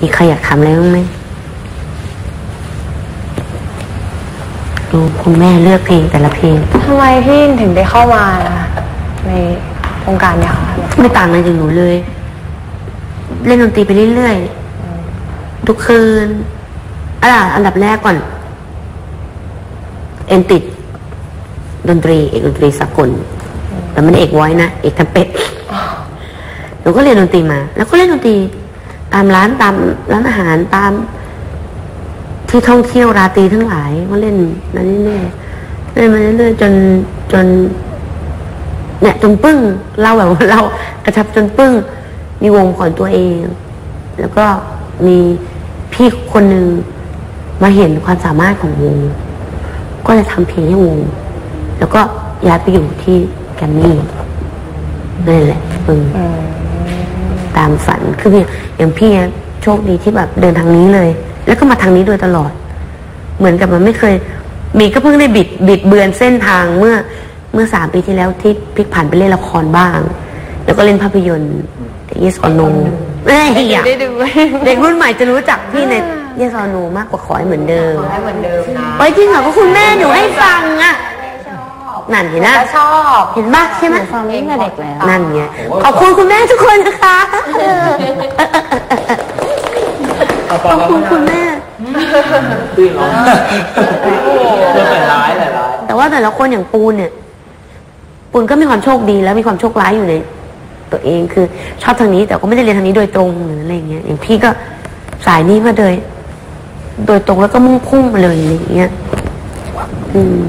มีใครอยากทำอะไรบ้างไหมดูคุณแม่เลือกเพลงแต่ละเพลงทำไมพี่ถึงได้เข้ามาในวงการเนี่ยคะไม่ต่างอะไรจากหนูเลย เล่นดนตรีไปเรื่อยๆทุกคืนอะอันดับแรกก่อน เอ็นติด ดนตรี เอกดนตรีสากลแต่ไม่ได้เอกไว้นะ เอกทำเป็ดหนูก็เรียนดนตรีมา แล้วก็เล่นดนตรี ตามร้านตามร้านอาหารตาม ที่ท่องเที่ยวราตรีทั้งหลายก็เล่นมาเรื่ยๆเล่นมาเรื่อยๆจนจนเนี่ยจนปึ้งเราแบบว่าเรากระชับจนปึ้ง มีวงของตัวเอง แล้วก็มีพี่คนหนึ่งมาเห็นความสามารถของวง ก็เลยทำเพลงให้วง แล้วก็ย้ายไปอยู่ที่แกมมี่นั่นแหละปึ้ง ตามฝัน คืออย่างอย่างพี่อะโชคดีที่แบบเดินทางนี้เลย แล้วก็มาทางนี้โดยตลอด เหมือนกับมันไม่เคย มีก็เพิ่งได้บิดบิดเบือนเส้นทางเมื่อเมื่อสามปีที่แล้วที่พลิกผันไปเล่นละครบ้าง แล้วก็เล่นภาพยนตร์ Yes or No เอ้ยอยากได้ดูเด็กรุ่นใหม่จะรู้จักพี่ใน Yes or No มากกว่าขอให้เหมือนเดิมให้เหมือนเดิมนะไปจริงเหรอก็คุณแม่หนูให้ฟังอะ นั่นเห็นนะชอบเห็นปะใช่ไหมฟังตั้งแต่เด็กแล้วนั่นไงขอบคุณคุณแม่ทุกคนนะคะขอบคุณคุณแม่ตื้นร้องเรื่องแต่ร้ายแต่ร้ายแต่ว่าแต่ละคนอย่างปูนเนี่ย ปูนก็มีความโชคดีแล้วมีความโชคร้ายอยู่ในตัวเองคือชอบทางนี้ แต่ก็ไม่ได้เรียนทางนี้โดยตรงหรืออะไรเงี้ยอย่างพี่ก็สายนี้มาโดยโดยตรงแล้วก็มุ่งพุ่งมาเลยอะไรเงี้ย อืม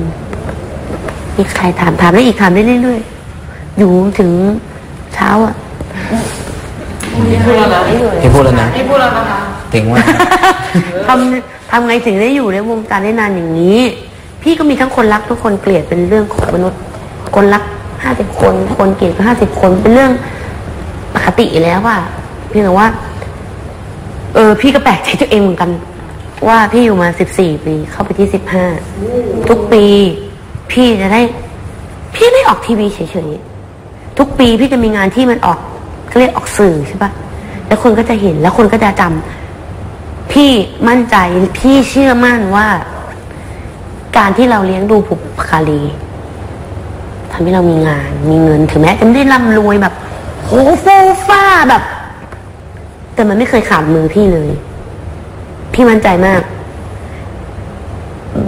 มีใครถามถามได้อีกถามได้เรื่อยๆอยู่ถึงเช้าอะพี่พูดแล้วนะพี่พูดแล้วนะพี่พูดแล้วนะคะถึงว่าทำทำไงถึงได้อยู่ในวงการได้นานอย่างนี้ พี่ก็มีทั้งคนรักทุกคนเกลียดเป็นเรื่องของมนุษย์ คนรักห้าสิบคน คนเกลียดก็ห้าสิบคนเป็นเรื่องปกติอยู่แล้วว่าเพียงแต่ว่า เออ พี่ก็แปลกใจตัวเองเหมือนกัน ว่าพี่อยู่มาสิบสี่ปี เข้าไปที่สิบห้าทุกปี พี่จะได้ พี่ไม่ออกทีวีเฉยๆทุกปีพี่จะมีงานที่มันออกเขาเรียกออกสื่อใช่ปะแล้วคนก็จะเห็นแล้วคนก็จะจำพี่มั่นใจพี่เชื่อมั่นว่า การที่เราเลี้ยงดูผุปการีทำให้เรามีงาน มีเงินถึงแม้จะไม่ได้ร่ำรวยแบบโหฟูฟ้าแบบ แต่มันไม่เคยขาดมือพี่เลย พี่มั่นใจมาก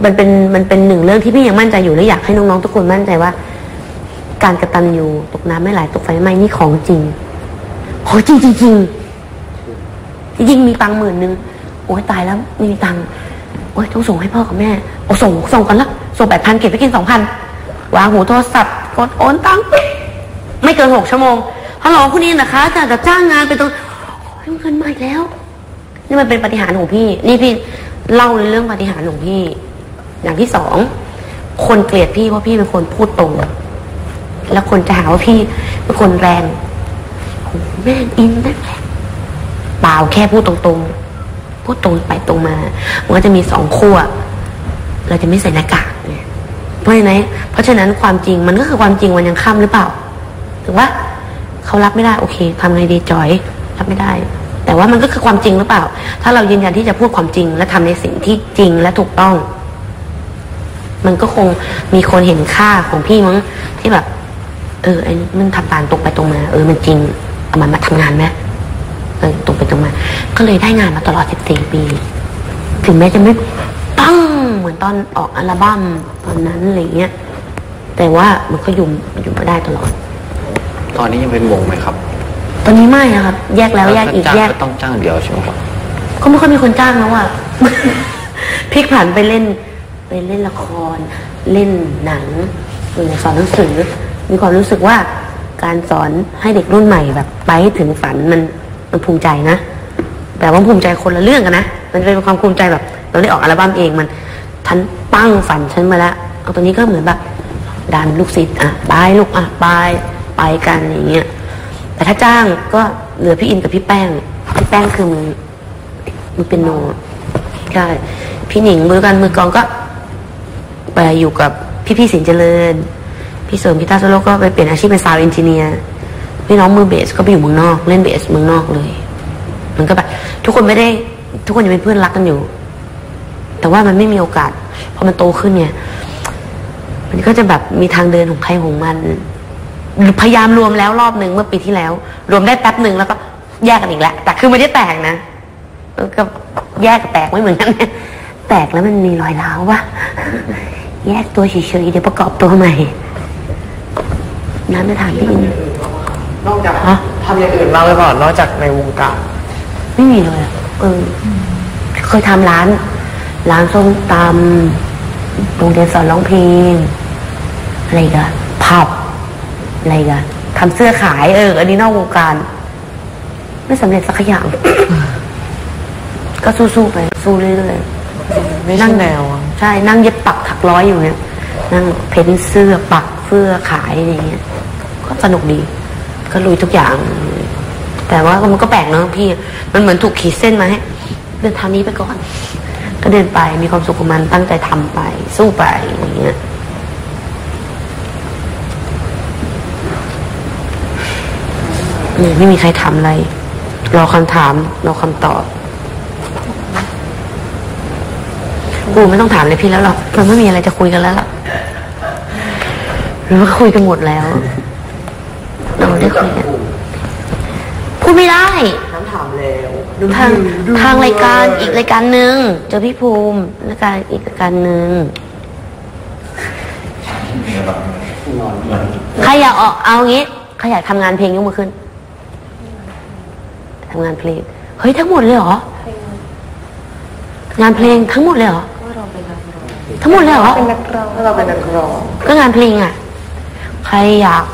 มันเป็นมันเป็นหนึ่งเรื่องที่พี่ยังมั่นใจอยู่และอยากให้น้องๆทุกคนมั่นใจว่า การกระตันยูตกน้ำไม่ไหลตกไฟไม่ไหม้นี่ของจริงของจริงจริงๆจริงมีตังค์หมื่นหนึ่งโอ้ยตายแล้วไม่มีตังค์โอ้ยต้องส่งให้พ่อกับแม่โอ้ส่งส่งกันละส่งแปดพันเก็บไปกินสองพันวางหูโทรศัพท์กดโอนตังค์ปิ๊บไม่เกินหกชั่วโมงฮัลโหลคุณอินนะคะจะจะจ้างงานไปตรงโอ้ยเงินมาอีกแล้ว นี่มันเป็นปฏิหารของพี่ นี่พี่เล่าในเรื่องปฏิหารของพี่ อย่างที่สองคนเกลียดพี่เพราะพี่เป็นคนพูดตรงแล้วคนจะหาว่าพี่เป็นคนแรงแม่งอินนั่นแหละเปล่าแค่พูดตรงๆ พูดตรงไปตรงมา มันก็จะมีสองขั้วเราจะไม่ใส่หน้ากากเนี่ยเพราะฉะนั้นเพราะฉะนั้นความจริงมันก็คือความจริงวันยังค่ำหรือเปล่าถือว่าเขารับไม่ได้โอเคทำไงดีจอยรับไม่ได้ แต่ว่ามันก็คือความจริงหรือเปล่า ถ้าเรายืนยันที่จะพูดความจริงและทำในสิ่งที่จริงและถูกต้อง มันก็คงมีคนเห็นค่าของพี่มั้งที่แบบ เออไอ้มันทำตามตรงไปตรงมา เออมันจริงเอามันมาทำงานไหมเออตรงไปตรงมา ก็เลยได้งานมาตลอด 14 ปี ถึงแม้จะไม่ปังเหมือนตอนออกอัลบั้มตอนนั้นอะไรเงี้ยแต่ว่ามันก็อยู่อยู่มาได้ตลอด ตอนนี้ยังเป็นวงไหมครับ ตอนนี้ไม่นะครับ แยกแล้วแยกอีกถ้าแยจ้างกก็ต้องจ้างเดียวใช่ไหมครับก็ไม่ค่อยมีคนจ้างแล้วอะพลิกผันไปเล่นไป เล่นละคร เล่นหนังเออสอนหนังสือ มีความรู้สึกว่าการสอนให้เด็กรุ่นใหม่แบบไปถึงฝันมันมันภูมิใจนะแต่ว่าภูมิใจคนละเรื่องกันนะมันเป็นความภูมิใจแบบเราได้ออกอัลบั้มเองมันทันปั้งฝันฉันมาแล้วเอาตัวนี้ก็เหมือนแบบดันลูกศิษย์อะไปลูกอะไปไปกันอย่างเงี้ยแต่ถ้าจ้างก็เหลือพี่อินกับพี่แป้งพี่แป้งคือมือมือเป็นโนใช่พี่หนิงมือกันมือกองก็ ไปอยู่กับพี่พี่สินเจริญ พี่เสริมกีตาโซโลก็ไปเปลี่ยนอาชีพเป็นซาวเอนจิเนียร์พี่น้องมือเบสก็ไปอยู่เมืองนอก เล่นเบสเมืองนอกเลย มันก็แบบทุกคนไม่ได้ ทุกคนยังเป็นเพื่อนรักกันอยู่ แต่ว่ามันไม่มีโอกาสพอมันโตขึ้นเนี่ย มันก็จะแบบมีทางเดินของใครของมันพยายามรวมแล้วรอบหนึ่งเมื่อปีที่แล้ว รวมได้แป๊บหนึ่งแล้วก็แยกกันอีกแล้วแต่คือไม่ได้แตกนะก็แยกกับแตกไม่เหมือนกันแตกแล้วมันมีรอยร้าววะ แยกตัวเฉยๆเดี๋ยวประกอบตัวใหม่ น้ำจะถามพี่อินนอกจากฮะทำอย่างอื่นมางเลยก่อนนอกจากในวงการไม่มีเลยอะเออเคยทำร้าน ร้านส้มตำโรงเรียนสอนร้องเพลง อะไรอีกันผับอะไรอีกันทำเสื้อขายเออ อันนี้นอกวงการ ไม่สำเร็จสักอย่าง ก็สู้ๆไป สู้เรื่อยๆไม่ใช่แนวอะใช่นั่งเย็บปักถักร้อยอยู่เนี่ยนั่งเพ้นเสื้อปักเสื้อขายอะไรเงี้ยก็สนุกดี ก็ลุยทุกอย่าง แต่ว่ามันก็แปลกเนอะพี่ มันเหมือนถูกขีดเส้นมาให้เดินทางนี้ไปก่อน ก็เดินไปมีความสุขกับมันตั้งใจทำไป สู้ไปอย่างเงี้ยเนี่ยไม่มีใครถามอะไร รอคำถาม รอคำตอบ กูไม่ต้องถามเลยพี่แล้วหรอกมันไม่มีอะไรจะคุยกันแล้วล่ะหรือว่าคุยกันหมดแล้วเราได้คุยกันพูดไม่ได้น้ำถามแล้วทางทางรายการอีกรายการหนึ่งเจอพี่ภูมิรายการอีกรายการหนึ่งใครอยากออกเอางี้ใครอยากทำงานเพลงยกมือขึ้นทำงานเพลงเฮ้ยทั้งหมดเลยเหรองานเพลงทั้งหมดเลยเหรอ ทั้งหมดเลยเหรอเป็นนักร้องถ้าเราเป็นนักร้องก็งานเพลงอะ ใครอยาก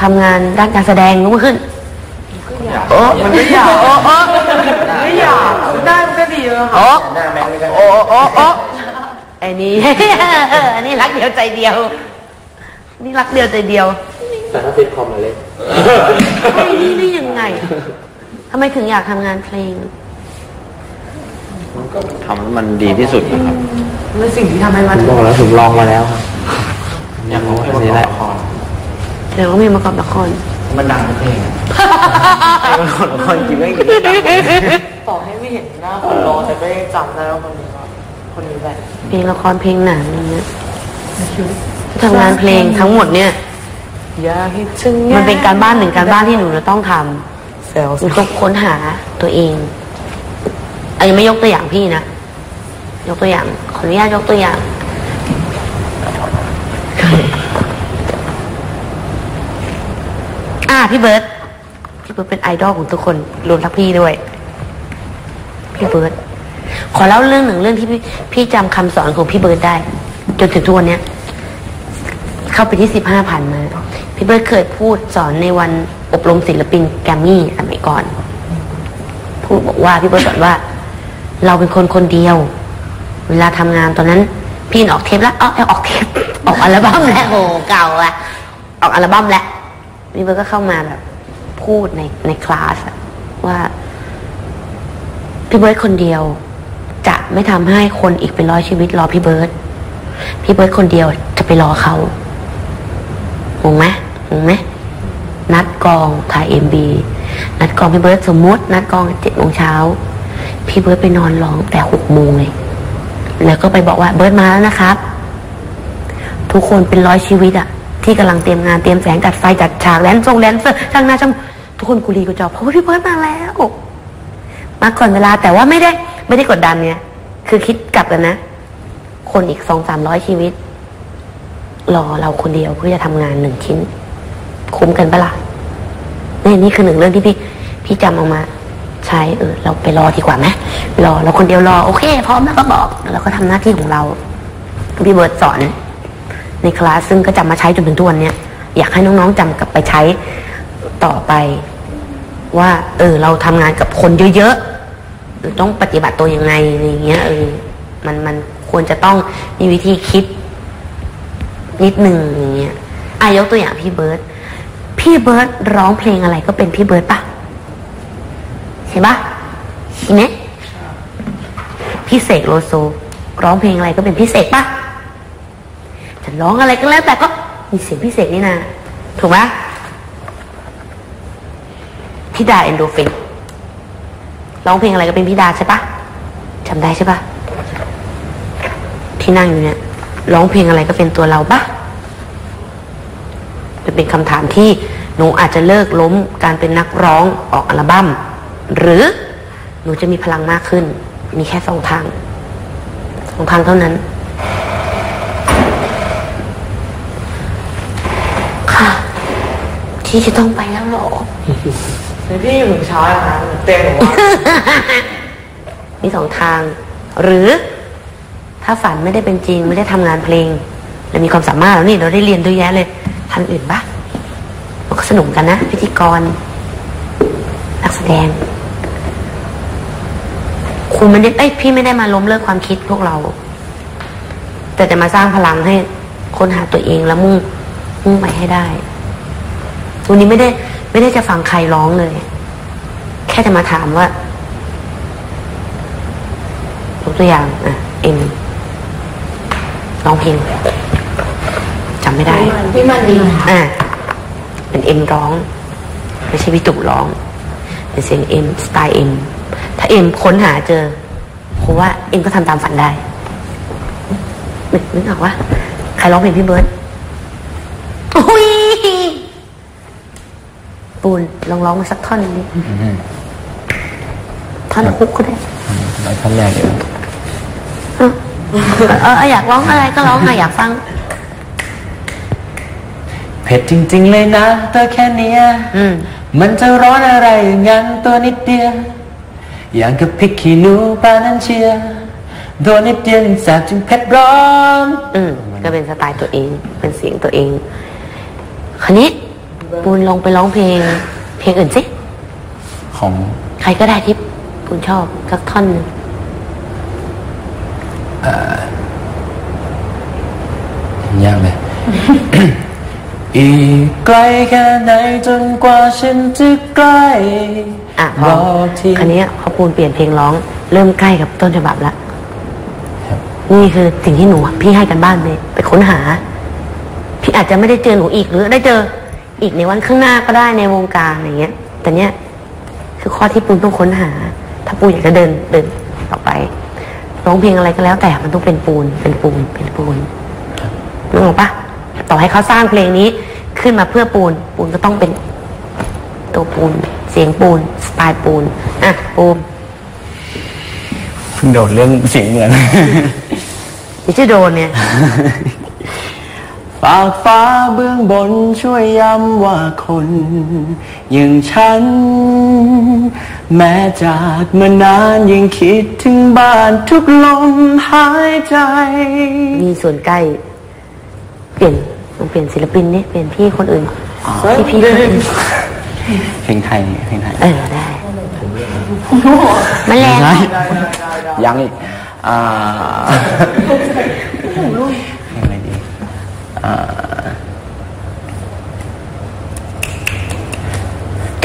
ทำงานด้านการแสดงยกมือขึ้นโอ้มันไม่อยากโอ้โอ้ไม่อยากได้มันก็ดีแล้วค่ะโอ้หน้าแม่งไม่ได้โอ้โอ้โอ้ไอ้นี่อันนี้รักเดียวใจเดียว นี่รักเดียวใจเดียว แต่ถ้าติดคอมมาเลยไอ้นี่ได้ยังไงทำไมถึงอยากทำงานเพลง ทำให้มันดีที่สุดนะครับแล้วสิ่งที่ทำให้มันบอกแล้วผมลองมาแล้วครับอยากรู้แค่นี้แหละเดี๋ยวก็มีประกอบละครมันดังเพลงไอ้มันคนละคนจริงไม่กี่ต่อให้ไม่เห็นหน้าคนร้องแต่ก็ยังจำได้ว่าคนนี้ว่าคนนี้แหละเพลงละครเพลงหนังอะไรเงี้ยทำงานเพลงทั้งหมดเนี่ยอย่าให้ถึงมันเป็นการบ้านหนึ่งการบ้านที่หนูจะต้องทำเซลล์หนูต้องค้นหาตัวเอง อันนี้ไม่ยกตัวอย่างพี่นะ ยกตัวอย่าง ขออนุญาตยกตัวอย่าง อ่าพี่เบิร์ตพี่เบิร์ตเป็นไอดอลของทุกคน รวมทั้งพี่ด้วย พี่เบิร์ตขอเล่าเรื่องหนึ่งเรื่องที่พี่พี่จำคำสอนของพี่เบิร์ตได้ จนถึงทุกวันเนี้ยเข้าไปที่สิบห้าผ่านมา พี่เบิร์ตเคยพูดสอนในวันอบรมศิลปินแกรมมี่สมัยก่อน พูดบอกว่าพี่เบิร์ตสอนว่า เราเป็นคนคนเดียว เวลาทำงานตอนนั้น พี่ออกเทปแล้วเออออกเทปออกอัลบั้มแล้วโอ้เก่าอะออกอัลบั้มแล้วพี่เบิร์ตก็เข้ามาแบบ พูดในในคลาสอะว่าพี่เบิร์ตคนเดียว จะไม่ทำให้คนอีกเป็นร้อยชีวิตรอพี่เบิร์ตพี่เบิร์ตคนเดียวจะไปรอเขางงไหมงงไหมนัดกองถ่ายเอ็มบีนัดกองพี่เบิร์ตสมมุติ นัดกองเจ็ดโมงเช้า พี่เบิร์ตไปนอนร้องแต่หกโมงเลย แล้วก็ไปบอกว่าเบิร์ตมาแล้วนะครับ ทุกคนเป็นร้อยชีวิตอะที่กำลังเตรียมงานเตรียมแสงจัดไฟจัดฉากแดนซ์ทรงแดนเซอร์ช่างหน้าช่างทุกคนกุลีกุจอเพราะว่าพี่เบิร์ตมาแล้วมาก่อนเวลาแต่ว่าไม่ได้ ไม่ได้กดดันเนี่ยคือคิดกลับกันนะ คนอีกสองสามร้อยชีวิต รอเราคนเดียวเพื่อจะทำงานหนึ่งชิ้น คุ้มกันปะล่ะนี่นี่คือหนึ่งเรื่องที่พี่ พี่จำเอามา ใช้เออเราไปรอดีกว่าไหมรอเราคนเดียวรอโอเคพร้อมแล้วก็บอกแล้วก็ทำหน้าที่ของเราพี่เบิร์ตสอนในคลาสซึ่งก็จำมาใช้จนถึงทุกวันเนี้ยอยากให้น้องๆจำกลับไปใช้ต่อไป ว่า เออ เราทำงานกับคนเยอะๆหรือต้องปฏิบัติตัวยังไงอะไรอย่างเงี้ยเออมันมันควรจะต้องมีวิธีคิด นิดหนึ่งอย่างเงี้ยอายกตัวอย่างพี่เบิร์ตพี่เบิร์ตร้องเพลงอะไรก็เป็นพี่เบิร์ตปะ ใช่ปะใช่ไหมพี่เสกโลโซ ร้องเพลงอะไรก็เป็นพี่เสกปะจะร้องอะไรก็แล้วแต่ก็มีเสียงพี่เสกนี่นาถูกปะพี่ดาเอนโดฟินร้องเพลงอะไรก็เป็นพี่ดาใช่ปะจำได้ใช่ปะที่นั่งอยู่เนี่ยร้องเพลงอะไรก็เป็นตัวเราปะมันเป็นคำถามที่หนูอาจจะเลิกล้มการเป็นนักร้องออกอัลบั้ม หรือหนูจะมีพลังมากขึ้น มีแค่สองทางสองทางเท่านั้น ค่ะ ที่จะต้องไปแล้วเหรอในพี่อยู่ถึงเช้าอะนะเต็มหรือว่ามีสองทาง หรือ ถ้าฝันไม่ได้เป็นจริง ไม่ได้ทำงานเพลงเรามีความสามารถแล้วนี่เราได้เรียนเยอะแยะเลยทำอื่นปะมันก็สนุกกันนะ พิธีกร นักแสดง คุณไม่ได้เอ้ยพี่ไม่ได้มาล้มเลิกความคิดพวกเรา แต่จะมาสร้างพลังให้ค้นหาตัวเองแล้วมุ่งมุ่งไปให้ได้วันนี้ไม่ได้ไม่ได้จะฟังใครร้องเลย แค่จะมาถามว่ายกตัวอย่างอะเอ็มร้องเพลงจำไม่ได้พี่มันดีค่ะอะเป็นเอ็มร้อง ไม่ใช่พี่ตุร้อง เป็นเสียงเอ็มสไตล์เอ็ม ถ้าเอ็มค้นหาเจอเพราะว่าเอ็มก็ทำตามฝันได้นึกนึกออกว่าใครร้องเพลงพี่เบิร์ดโอ้ยปูนลองร้องมาสักท่อนหนึงดิท่อนฮุกก็ได้ร้อยท่านแรกเลยเออเอออยากร้องอะไรก็ร้องค่ะอยากฟังเผ็ดจริง ๆ เลยนะ ตัวแค่เนี้ยอืมมันจะร้อนอะไรอย่างนั้นตัวนิดเดียว อย่างกับพริกขี้หนูปลานั้นเชียร์โดนนิดเดียวแสบจึงเผ็ดร้อนอืมก็เป็นสไตล์ตัวเอง เป็นเสียงตัวเอง คราวนี้ปูนลองไปร้องเพลง เพลงอื่นสิ ของใครก็ได้ที่ปูนชอบสักท่อนหนึ่งยากเลย อีกไกลแค่ไหนจนกว่าฉันจะใกล้ อะพรออที่คราวนี้พอปูนเปลี่ยนเพลงร้อง เริ่มใกล้กับต้นฉบับละครับนี่คือสิ่งที่หนูพี่ให้กันบ้านไปไปค้นหา พี่อาจจะไม่ได้เจอหนูอีกหรือได้เจออีกในวันข้างหน้าก็ได้ในวงการอะไรเงี้ย แต่เนี้ยคือข้อที่ปูนต้องค้นหา ถ้าปูนอยากจะเดินเดินต่อไปร้องเพลงอะไรก็แล้ว แต่มันต้องเป็นปูนเป็นปูนเป็นปูนนึกออกปะต่อให้เขาสร้างเพลงนี้ขึ้นมาเพื่อปูน ปูนก็ต้องเป็นตัวปูน เสียงปูน สไตล์ปูน อะปูนเพิ่งโดนเรื่องเสียงเหมือนดิจะโดนเนี่ยฝากฟ้าเบื้องบนช่วยย้ำว่าคน อย่างฉัน แม้จากมานานยังคิดถึงบ้านทุกลมหายใจ มีส่วนใกล้ เปลี่ยนลองเปลี่ยนศิลปินนี่เปลี่ยนพี่คนอื่นที่พี่คนอื่น เพลงไทยเพลงไทยเออได้แมลงได้ยังอีกอ่าเพลงอะไรดีอ่า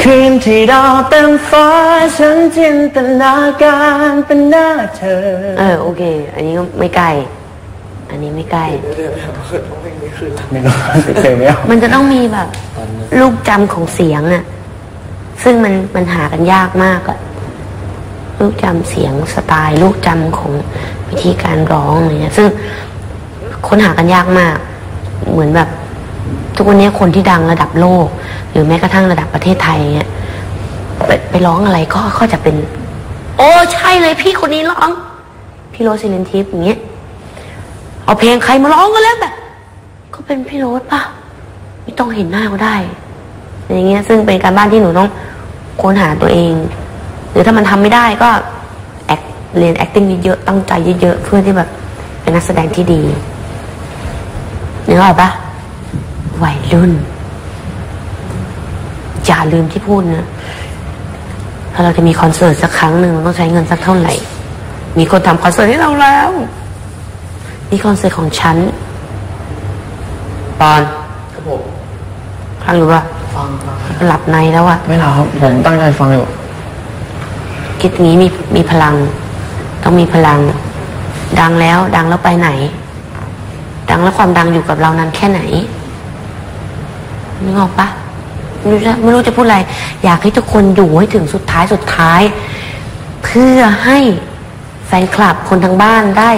คืนที่ดาวเต็มฟ้าฉันจินตนาการเป็นหน้าเธอ เออโอเค อันนี้ก็ไม่ใกล้ อันนี้ไม่ใกล้เดี๋ยวเกิดต้องเพลงนี้คืนไม่รู้เพลงไม่เอามันจะต้องมีแบบ ลูกจำของเสียงอะซึ่งมันมันหากันยากมากอะลูกจำเสียงสไตล์ ลูกจำของวิธีการร้องอะไรเงี้ยซึ่งค้นหากันยากมาก เหมือนแบบ ทุกวันนี้คนที่ดังระดับโลก หรือแม้กระทั่งระดับประเทศไทยเนี่ยไปไปร้องอะไรก็ก็จะเป็น โอ้ใช่เลยพี่คนนี้ร้อง พี่โรสซิเลนทิปอย่างเงี้ย เอาเพลงใครมาร้องก็แล้วแต่ก็เป็นพี่โรสป่ะ ไม่ต้องเห็นหน้าก็ได้ อย่างเงี้ย ซึ่งเป็นการบ้านที่หนูต้องค้นหาตัวเอง หรือถ้ามันทำไม่ได้ก็ act เรียน acting เยอะๆตั้งใจเยอะๆเพื่อที่แบบเป็นนักแสดงที่ดีนึกออกปะวัยรุ่น อย่าลืมที่พูดนะถ้าเราจะมีคอนเสิร์ตสักครั้งหนึ่งมันต้องใช้เงินสักเท่าไหร่ มีคนทำคอนเสิร์ตให้เราแล้ว นี่คอนเสิร์ตของฉันปอนครับผมฟังหรือว่าฟังครับหลับในแล้วอะไม่หรอกครับผมตั้งใจฟังอยู่คิดอย่างนี้มีมีพลัง ต้องมีพลัง ดังแล้วดังแล้วไปไหน ดังแล้วความดังอยู่กับเรานานแค่ไหนนึกออกปะไม่รู้จะไม่รู้จะพูดอะไร อยากให้ทุกคนอยู่ให้ถึงสุดท้ายสุดท้าย เพื่อให้แฟนคลับคนทางบ้านได้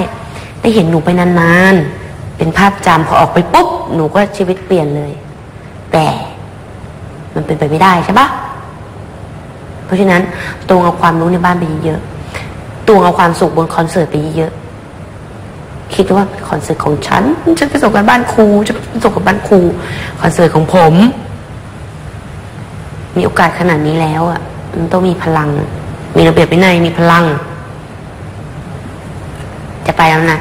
ได้เห็นหนูไปนานๆ เป็นภาพจำพอออกไปปุ๊บ หนูก็ชีวิตเปลี่ยนเลย แต่มันเป็นไปไม่ได้ใช่ปะเพราะฉะนั้นตรงเอาความรู้ในบ้านไปเยอะๆตรงเอาความสุขบนคอนเสิร์ตไปเยอะๆคิดว่าคอนเสิร์ตของฉัน ฉันไปส่งกันบ้านครูจะไปส่งกันบ้านครูคอนเสิร์ตของผม มีโอกาสขนาดนี้แล้วอะมันต้องมีพลัง มีระเบียบวินัยมีพลัง จะไปแล้วนะ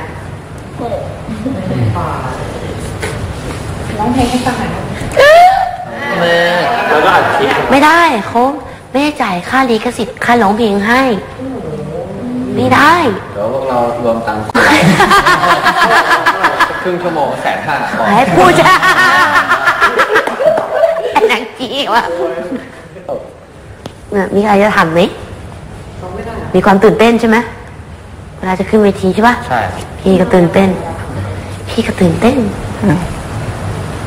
แล้วก็อัดคลิปไม่ได้เขาไม่ได้จ่ายค่าลิขสิทธิ์ค่าร้องเพลงให้ ไม่ได้ เดี๋ยวพวกเรารวมตังค์ ครึ่งชั่วโมงแสนห้าให้พูดจ้าไอ้นังกี้วะเนี่ยมีอะไรจะถามไหม มีความตื่นเต้นใช่ไหมเวลาจะขึ้นเวทีใช่ปะใช่ พี่ก็ตื่นเต้น พี่ก็ตื่นเต้น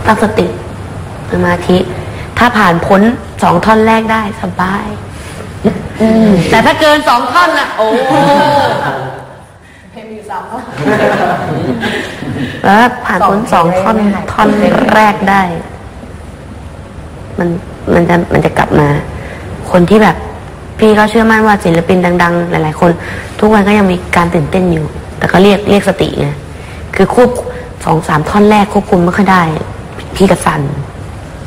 ตั้งสติสมาธิ ถ้าผ่านพ้นสองท่อนแรกได้สบายแต่ถ้าเกินสองท่อนน่ะโอ้แล้วผ่านพ้นสองท่อนท่อนแรกได้ มันมันจะมันจะกลับมา คนที่แบบ พี่ก็เชื่อมั่นว่าศิลปินดัง ๆ หลาย ๆ คน ทุกวันก็ยังมีการตื่นเต้นอยู่ แต่ก็เรียกเรียกสติไงคือควบสองสามท่อนแรกควบคุมไม่ค่อยได้ พี่ก็สั่น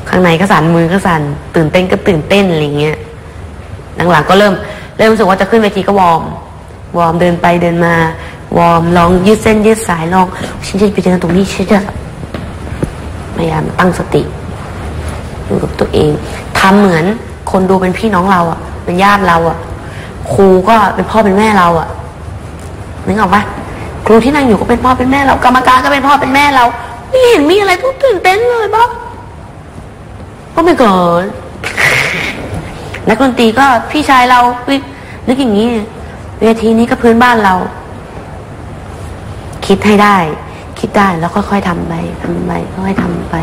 ข้างในก็สั่นมือก็สั่นตื่นเต้นก็ตื่นเต้นอะไรเงี้ยหลังๆก็เริ่มเริ่มรู้สึกว่าจะขึ้นเวทีก็วอร์มวอร์มเดินไปเดินมาวอร์มลองยืดเส้นยืดสายลองฉันจะไปเจอตรงนี้ฉันจะพยายามตั้งสติอยู่กับตัวเองทำเหมือนคนดูเป็นพี่น้องเราอะเป็นญาติเราอะครูก็เป็นพ่อเป็นแม่เราอะนึกออกปะครูที่นั่งอยู่ก็เป็นพ่อเป็นแม่เรา กรรมการก็เป็นพ่อเป็นแม่เรา ไม่เห็นมีอะไรต้องตื่นเต้นเลยปะก็ไม่เกิดนักดนตรีก็พี่ชายเรานึกอย่างนี้ เวทีนี้ก็พื้นบ้านเรา คิดให้ได้ คิดได้แล้วค่อยๆทำไปทำไปค่อยๆทำไป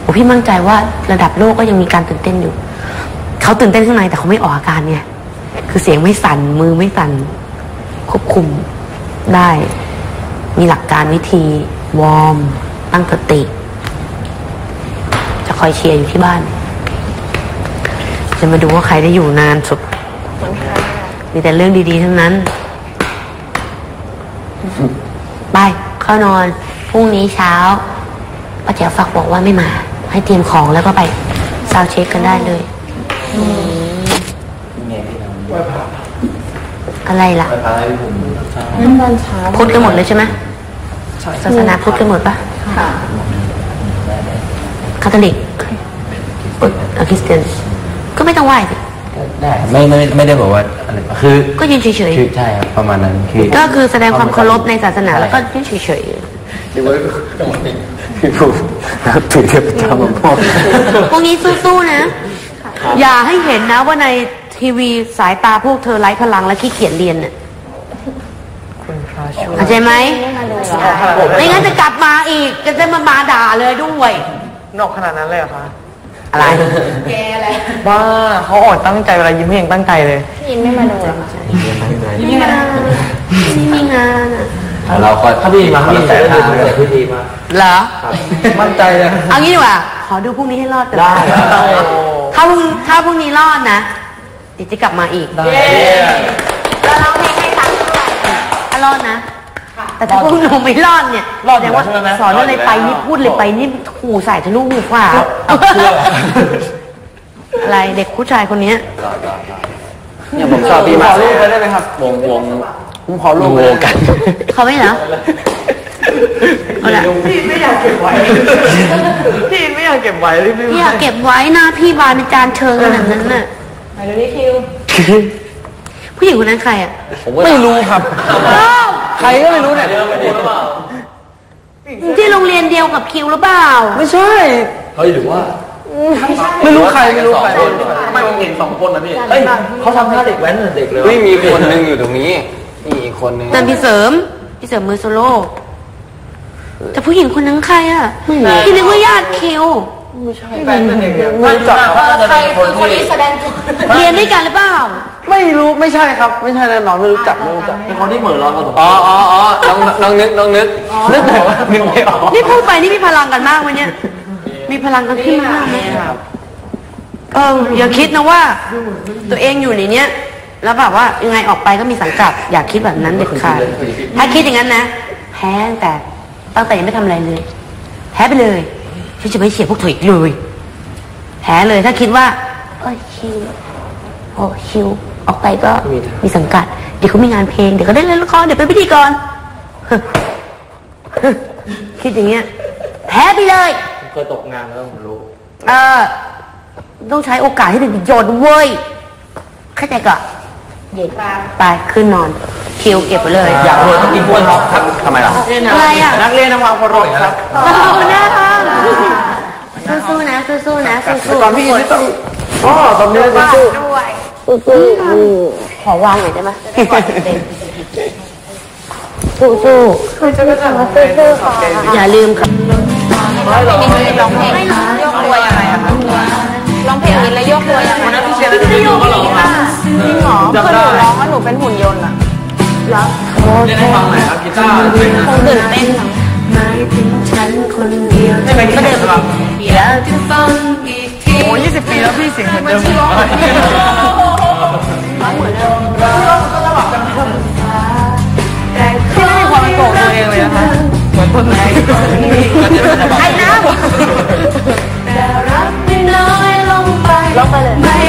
โอ้พี่มั่นใจว่าระดับโลกก็ยังมีการตื่นเต้นอยู่เขาตื่นเต้นข้างในแต่เขาไม่ออกอาการไงคือเสียงไม่สั่นมือไม่สั่นควบคุมได้ มีหลักการวิธี วอร์ม ตั้งสติ จะคอยเชียร์อยู่ที่บ้าน จะมาดูว่าใครได้อยู่นานสุด มีแต่เรื่องดี ๆ ทั้งนั้น ไป เข้านอน พรุ่งนี้เช้าป้าแจ๋วฝากบอกว่าไม่มา ให้เตรียมของแล้วก็ไปซาวด์เช็คกันได้เลยอะไรล่ะพุทธกันหมดเลยใช่ไหม ศาสนาพุทธกันหมดปะคาทอลิกเอาคริสเตียนก็ไม่ต้องไหว้สิได้ไม่ไม่ไม่ได้บอกว่าอะไรคือ ก็ยืนเฉยคือใช่ครับประมาณนั้นคือๆก็คือแสดงความเคารพในศาสนาแล้วก็ยืนเฉยดูว่าคือถูกถือเทียบจำมาพ่อๆพวกนี้สู้ๆนะ อย่าให้เห็นนะว่าในทีวีสายตาพวกเธอไร้พลังและขี้เกียจเรียนน่ะ เข้าใจไหมไม่งั้นจะกลับมาอีก จะได้มามาด่าเลยด้วย นอกขนาดนั้นเลยเหรอคะอะไรบ้าเขาอ่อนตั้งใจเวลายิ้มให้เองตั้งใจเลยไม่งานไม่มีงานอะเราก็ถ้าพี่มาพี่จะได้ดูแต่พี่ดีมาเหรอมั่นใจเลยเอางี้ดีกว่า ขอดูพรุ่งนี้ให้รอดก่อนได้ถ้าพรุ่งถ้าพรุ่งนี้รอดนะเดี๋ยวจะกลับมาอีกได้แล้วร้องเพลง รอดนะ แต่ถ้าพวกหนูไม่รอดเนี่ยรอดอยู่แสดงว่าแล้วใช่ไหมสอนอะไรไปนี่พูดเลยไปนี่หูใส่ทะลุหูขวาอะไรเด็กผู้ชายคนเนี้ย เนี่ยผมชอบพี่ขมาอกรูปไปได้ไหมครับ วงวงผมขอรูปวงกัน เขาไม่เหรอเอาละพี่ไม่อยากเก็บไว้ พี่ไม่อยากเก็บไว้รีบๆพี่อยากเก็บไว้หน้าพี่บานในจานเชิงขนาดนั้นน่ะ ไปดูนี่คิว ผู้หญิงคนนั้นใครอะไม่รู้ครับ อ้าวใครก็ไม่รู้เนี่ยที่โรงเรียนเดียวกับคิวหรือเปล่า ไม่ใช่ เฮ้ยหรือว่าไม่รู้ใครไม่รู้ใครไม่ผมเห็นสองคนนะพี่เอ้ยเขาทำท่าเด็กแว้นเหมือนเด็กเลยเฮ้ยมีคนหนึงอยู่ตรงนี้มีอีกคนหนึงนั่นพี่เสริมพี่เสริมมือโซโล่แต่ผู้หญิงคนนั้นใครอะพี่นึกว่าญาติคิว ไแฟนเป็นเด็กไม่รู้จักว่าจะเป็นคนที่เรียนด้วยกันหรือเปล่า ไม่รู้ไม่ใช่ครับ ไม่ใช่แน่นอนไม่รู้จักไม่รู้จักเป็นคนที่เหมือนเราครับผมอ๋ออ๋ออ๋อน้องน้องนึกน้องนึกนึกแต่ว่านึกไม่ออกนี่พูดไปนี่มีพลังกันมากไหมเนี่ย มีพลังกันขึ้นมากไหมเอออย่าคิดนะว่า ตัวเองอยู่ในเนี้ยแล้วแบบว่ายังไงออกไปก็มีสังกัด อย่าคิดแบบนั้นเด็ดขาดถ้าคิดอย่างนั้นนะ แพ้ตั้งแต่ตั้งแต่ยังไม่ทำอะไรเลย แพ้ไปเลย ฉันจะไม่เชียร์พวกเธออีกเลยแพ้เลยถ้าคิดว่าเอ้ยคิวโอ้คิวออกไปก็มีสังกัด เดี๋ยวเขามีงานเพลง เดี๋ยวเขาได้เล่นละครเดี๋ยวเป็นพิธีกรคิดอย่างเงี้ยแพ้ไปเลยเคยตกงานแล้วผมรู้ เออต้องใช้โอกาสให้เป็นประโยชน์เว้ยเข้าใจก่อน เย็นไปขึ้นนอนคิวเก็บไปเลยอยากรวยต้องกินกล้วยทอดครับทำไมล่ะอะไรอะนักเรียนน้ำความเคารพครับโอ้โหน่ารักสู้ๆนะสู้ๆนะสู้ๆตอนพี่ไม่ต้องอ๋อตอนนี้ต้องสู้สู้ๆขอวางหน่อยได้ไหมสู้ๆสู้ๆค่ะอย่าลืมครับร้องเพลงโยกตัวยังไงอะคะร้องเพลงนี้แล้วโยกตัวยังไงพี่เชียร์ได้ดูเขาเหรอครับ จริงเหรอคือหนูร้องว่าหนูเป็นหุ่นยนต์อะเล่นให้ฟังหน่อยครับกีตาร์เป็นคงตื่นเต้นอะหมายถึงฉันคนเดียวให้ไปกีตาร์ครับอยากจะฟังอีกทีโอ้ยี่สิบปีแล้วพี่เสียงเหมือนเดิมพี่ไม่มีความเป็นตัวตัวเองเลยนะคะเหมือนต้นไม้ไอ้น้ำแต่รักไม่น้อยลงไปไม่ต้องรัก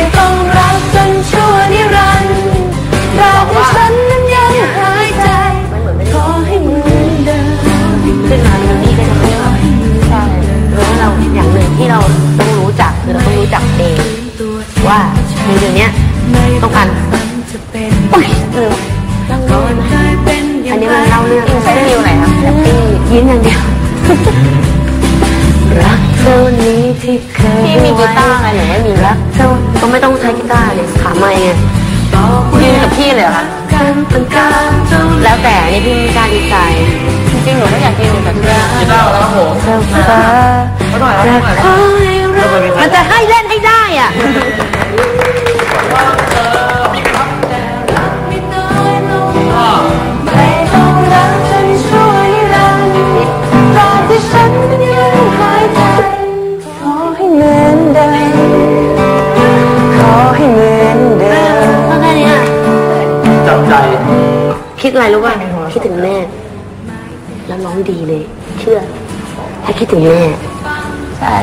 ดีใจ จริงๆหนูไม่อยากยืนกับพี่กีตาร์แล้วครับผมเท่าฟ้ามาหน่อยครับรักหน่อยขอให้รักมันจะให้เล่นให้ได้อะไม่ต้องรักจนชั่วนิรันดร์ตราบที่ฉันยังหายใจขอให้เหมือนเดิมขอให้เหมือนเดิมก็แค่เนี้ยจับใจคิดอะไรรู้ป่ะ คิดถึงแม่ แล้วร้องดีเลย เชื่อ ถ้าคิดถึงแม่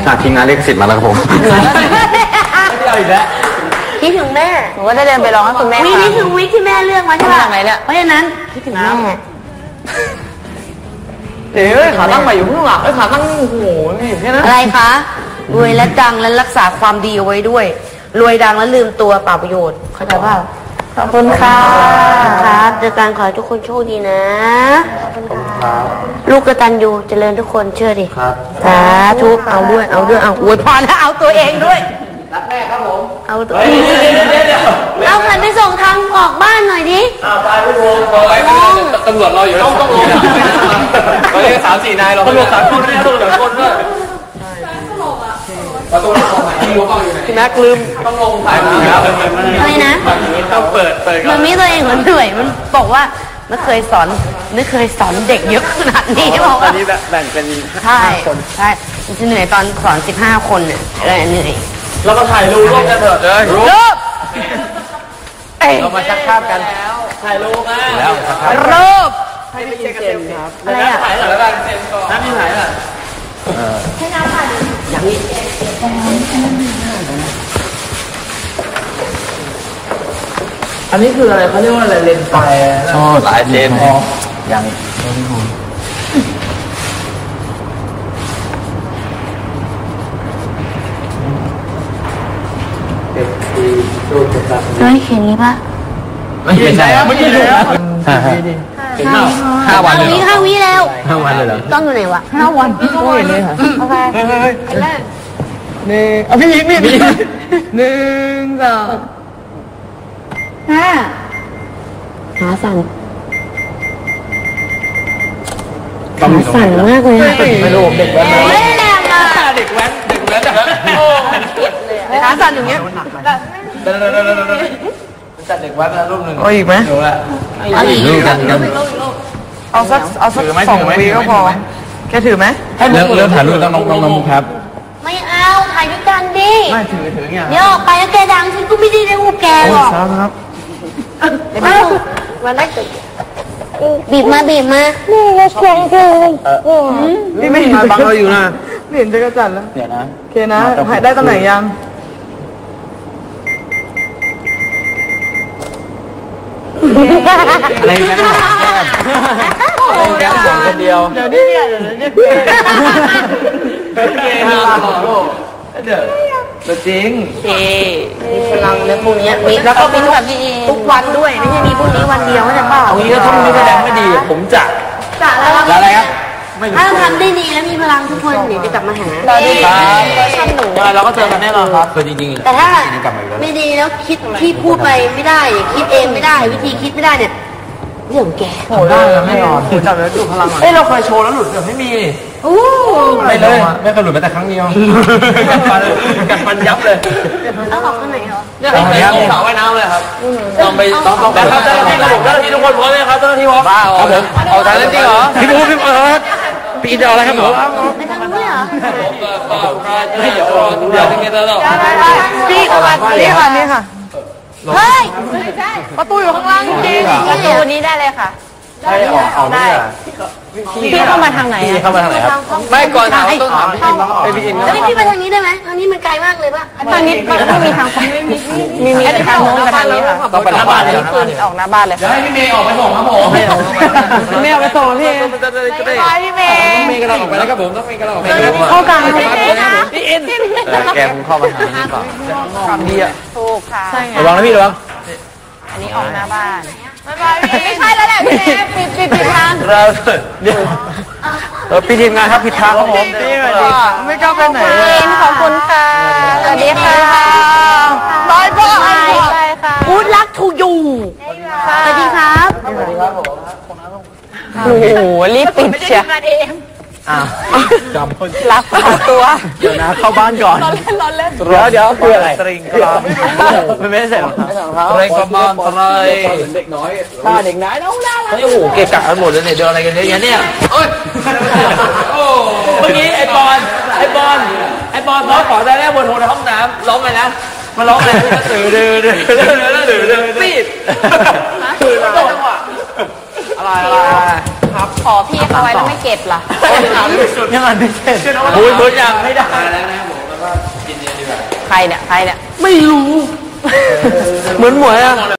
จากทีมงานเลขสิทธิ์มาแล้วครับผม ไม่เอาอีกแล้ว คิดถึงแม่หนูก็ได้เดินไปร้องให้คุณแม่วิฟันี่ง คือวิที่แม่เลือกมาใช่ป่ะมาจากไหนเนี่ย เพราะฉะนั้นคิดถึงแม่เดี๋ยวขาตั้งใหม่อยู่ข้างหลังเอ้ยขาตั้งโอ้โหนี่อยู่แค่นั้นอะไรคะรวยและดังและรักษาความดีเอาไว้ด้วย รวยดังและลืมตัวเปล่าประโยชน์เข้าใจป่ะ ขอบคุณค่ะครับเจอกันขอให้ทุกคนโชคดีนะลูกกตันยูเจริญทุกคนเชื่อดิครับสาธุเอาด้วยเอาด้วยเอาอวยพรนะเอาตัวเองด้วย รักแม่ครับผม เอาตัวเฮ้เอยงเดี๋ยวเดี๋ยวเดี๋ยวเดี๋ยวเอาขันไปส่งทางออกบ้านหน่อยดิอ้าวตายไม่ถูกบอกไว้ไม่ได้ตำรวจรออยู่ต้องต้องลงตอนนี้สามสี่นายเราตำรวจสามคนเนี่ยตำรวจสามคนด้วยประตูของไหนที่รู้เปล่าอยู่ไหนพี่ แม็กลืมต้องลงสายมือครับอะไรนะต้องเปิดเปิดมันมีตัวเองเหมือนเหนื่อยมันบอกว่าไม่เคยสอนไม่เคยสอนเด็กเยอะขนาดนี้บอกตอว่านนี้แบ่งเป็นใช่ใช่มันจะเหนื่อยตอนสอนสิบห้าคนเนี่ยอะไรเหนื่อยเรามาถ่ายรูปร่วมกันเถอะเลยรูปเอ้ยเรามาชักภาพกันถ่ายรูปนะแล้วครับรูปให้พี่เจนครับอะไรอะถ่ายหน่อยแล้วกันน้ำพี่ถ่ายหน่อย อันนี้คืออะไรเขาเรียกว่าอะไรเลนส์ไฟชอบหลายเจนยังเด็กที่รูปเป็นแบบเฮ้ยเขียนงี้ปะไม่ใช่ครับไม่ใช่แล้วห้าเห็นเปล่าห้าวันห้าเลยวิเหรอห้าวิแล้วห้าวันเลยเหรอต้องอยู่ไหนวะห้าวันไม่เห็นเลยค่ะโอเคหนึ่งเอาพี่ยิงนี่หนึ่งสอง ห้าหาสั่นหาสั่นมากเลยอะไม่รู้เด็กแว้นไม่ได้แรงอะเด็กแว้นเด็กแล้วจับแล้วโอ้ขาสั่นอย่างเงี้ยเดินเดินเดินเดินเดินจัดเด็กวัดแล้วรูปหนึ่งเอาอีกไหมดูละรูปกันกันเอาสักเอาสักสองวีก็พอแกถือไหมเริ่มเริ่มถ่ายรูปต้องน้องน้องน้องมุกครับ ไม่เอาถ่ายด้วยกันดิไม่ถือถืออย่างเงี้ยเดี๋ยวออกไปแล้วแกดังฉันก็ไม่ได้เรียกว่าแกหรอกครับ วันนั้นบีบมาบีบมาพี่ไม่เห็นบังเราอยู่นะไม่เห็นจักรจันทร์แล้วเดี๋ยวนะโอเคนะถ่ายได้ตำแหน่งยังอะไรกันนะอะไรกันสองคนเดียวเดี๋ยวนี้เนี่ยเดี๋ยวนี้เกย์มาโลเดี๋ยว ตัวจริงมีพลังในพวกนี้มีแล้วก็มีทุกทุกวันด้วยไม่ใช่มีพรุ่งนี้วันเดียวไม่ใช่เปล่าเอางี้ถ้าพรุ่งนี้แสดงไม่ดี ผมจะจะแล้วอะไรครับถ้าทำได้ดีแล้วมีพลังทุกคนเดี๋ยวจะกลับมาหาครับเราก็เจอกันแน่นอนครับคือจริงแต่ถ้าๆกลับมาอีกแล้วไม่ดีแล้วคิดที่พูดไปไม่ได้ คิดเองไม่ได้ วิธีคิดไม่ได้เนี่ย เรื่องของแกโหได้แล้วแน่นอนจับแล้วดูพลังเอ้ยเราเคยโชว์แล้วหลุดเดี๋ยวไม่มีโอ้ไม่เลยไม่เคยหลุดแม้แต่ครั้งเดียวกัดฟันกัดฟันยับเลยเอาออกข้างไหนเหรอเนี่ยไปลงสระว่ายน้ำเลยครับลองไปลองลองไปครับเจ้าหน้าที่ครับผมเจ้าหน้าที่ทุกคนพร้อมไหมครับเจ้าหน้าที่พร้อมบ้าครับผมเอาใจเล่นจริงเหรอพี่พูดพี่เปิดพี่จะเอาอะไรครับผมไม่ทำด้วยเหรอเดี๋ยวเดี๋ยวจะเงี้ยแล้วพี่ค่ะนี่ค่ะนี่ค่ะ เฮ้ย ประตูอยู่ข้างล่างจริงประตูนี้ได้เลยค่ะ ใช่เอาเอาได้พี่เข้ามาทางไหนพี่อะเข้ามาทางไหนครับ ไม่ก่อนถามต้องถามพี่อินไอพี่อินแล้วพี่ไปทางนี้ได้ไหมทางนี้มันไกลมากเลยป่ะทางนี้มันไม่มีทางไปไม่มีมีมีทางโน้นกับทางนี้ค่ะต้องไปหน้าบ้านเลยคืนออกหน้าบ้านเลยเดี๋ยวให้พี่เมย์ออกไปส่งครับผมไม่เอาไปส่งพี่จะได้จะได้ไปพี่เมย์เมย์กำลังออกไปแล้วครับผมต้องเมย์กำลังออกไปเข้ากลางเลยพี่อินแกคงเข้ามาทางนี้ก่อนคำดีอะถูกค่ะใช่ไงระวังนะพี่ระวังอันนี้ออกหน้าบ้าน ไม่ใช่แล้วแหละพี่เมย์ปิดปิดปิดทางเราเดี๋ยวเออพี่ทีมงานครับผิดทางครับผมไม่กล้าไปไหนขอบคุณค่ะ สวัสดีค่ะบายบายค่ะพูดรักทูยูสวัสดีครับโอ้โหรีบปิดเชีย อ้าวจำคนรักษาตัว เดี๋ยวนะเข้าบ้านก่อนร้อนเล่นร้อนเล่นเดี๋ยวเดี๋ยวคืออะไรสตริงกลอมมันไม่ได้ใส่รองเท้าสตริงกลอมอะไรเด็กน้อยถ้าเด็กน้อยน้องน่ารักโอ้โหเกะกะกันหมดเลยเนี่ยเดินอะไรกันเยอะแยะเนี่ยโอ้ยโอ้เมื่อกี้ไอ้บอลไอ้บอลไอ้บอลร้องขอได้แรกบนโถในห้องน้ำร้องไปนะมันร้องอะไรดื้อดื้อดื้อดื้อดื้อดื้อดื้อปีดคือจังห วะอะไรอะไรครับขอพี่เขาไว้แล้วไม่เก็บล่ะยังอ่านไม่เสร็จพูดพูดยังไม่ได้แล้วนะผมแล้วก็กินเย็นดีกว่าใครเนี่ยใครเนี่ยไม่รู้ เหมือนหมวยอะ